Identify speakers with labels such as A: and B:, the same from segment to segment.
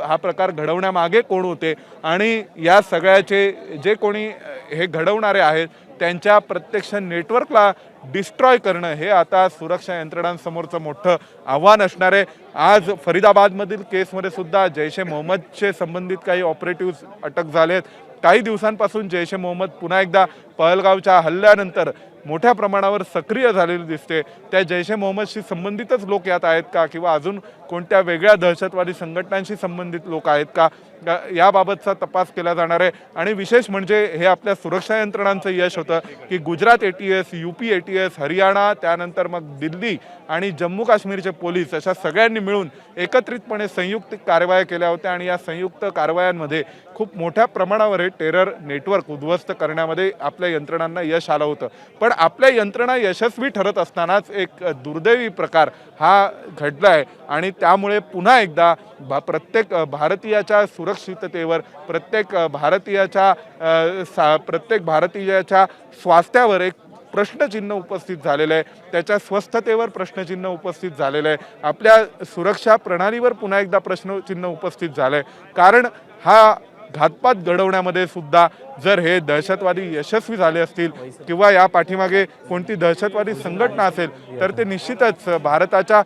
A: हा प्रकार घडवण्यामागे कोण होते? आणि या सगळ्याचे जे कोणी हे घडवणारे आहेत त्यांच्या प्रत्यक्ष नेटवर्कला डिस्ट्रॉय करणं हे आता सुरक्षा यंत्रणांसमोरचं मोठं आव्हान असणार आहे. आज फरीदाबादमधील केसमध्ये सुद्धा जैश ए मोहम्मदचे संबंधित काही ऑपरेटिव्ह अटक झालेत. काही दिवसांपासून जैश ए मोहम्मद पुन्हा एकदा पहलगावच्या हल्ल्यानंतर मोठ्या प्रमाणावर सक्रिय झालेली दिसते. त्या जैश ए मोहम्मदशी संबंधितच लोक यात आहेत का? किंवा अजून कोणत्या वेगळ्या दहशतवादी संघटनांशी संबंधित लोक आहेत का? का- याबाबतचा तपास केला जाणार आहे. आणि विशेष म्हणजे हे आपल्या सुरक्षा यंत्रणांचं यश होतं की Gujarat A T S U P A T S Haryana त्यानंतर मग दिल्ली आणि जम्मू काश्मीरचे पोलीस अशा सगळ्यांनी मिळून एकत्रितपणे संयुक्त कारवाया केल्या होत्या. आणि या संयुक्त कारवायांमध्ये खूप मोठ्या प्रमाणावर हे टेरर नेटवर्क उद्ध्वस्त करण्यामध्ये आपल्या यंत्रणांना यश आलं होतं. पण आपल्या यंत्रणा यशस्वी ठरत असतानाच एक दुर्दैवी प्रकार हा घडला आहे आणि त्यामुळे पुन्हा एकदा भा प्रत्येक भारतीयाच्या सुर सुरक्षिततेवर प्रत्येक भारतीयाच्या सा प्रत्येक भारतीयाच्या स्वास्थ्यावर एक प्रश्नचिन्ह उपस्थित झालेलं आहे. त्याच्या स्वस्थतेवर प्रश्नचिन्ह उपस्थित झालेलं आहे. आपल्या सुरक्षा प्रणालीवर पुन्हा एकदा प्रश्नचिन्ह उपस्थित झालं आहे कारण हा घातपात घडवण्यामध्ये सुद्धा जर हे दहशतवादी यशस्वी झाले असतील किंवा या पाठीमागे कोणती दहशतवादी संघटना असेल तर ते निश्चितच भारताच्या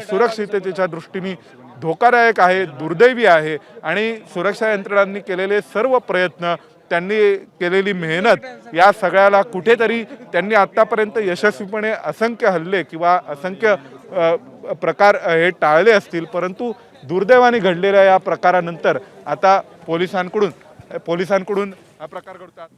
A: सुरक्षिततेच्या दृष्टीने धोकादायक आहे दुर्दैवी आहे आणि सुरक्षा यंत्रणांनी केलेले सर्व प्रयत्न त्यांनी केलेली मेहनत या सगळ्याला कुठेतरी त्यांनी आत्तापर्यंत यशस्वीपणे असंख्य हल्ले किंवा असंख्य प्रकार हे टाळले असतील परंतु दुर्दैवाने घडलेल्या या प्रकारानंतर आता पोलिसांकडून पोलिसांकडून हा प्रकार घडतात.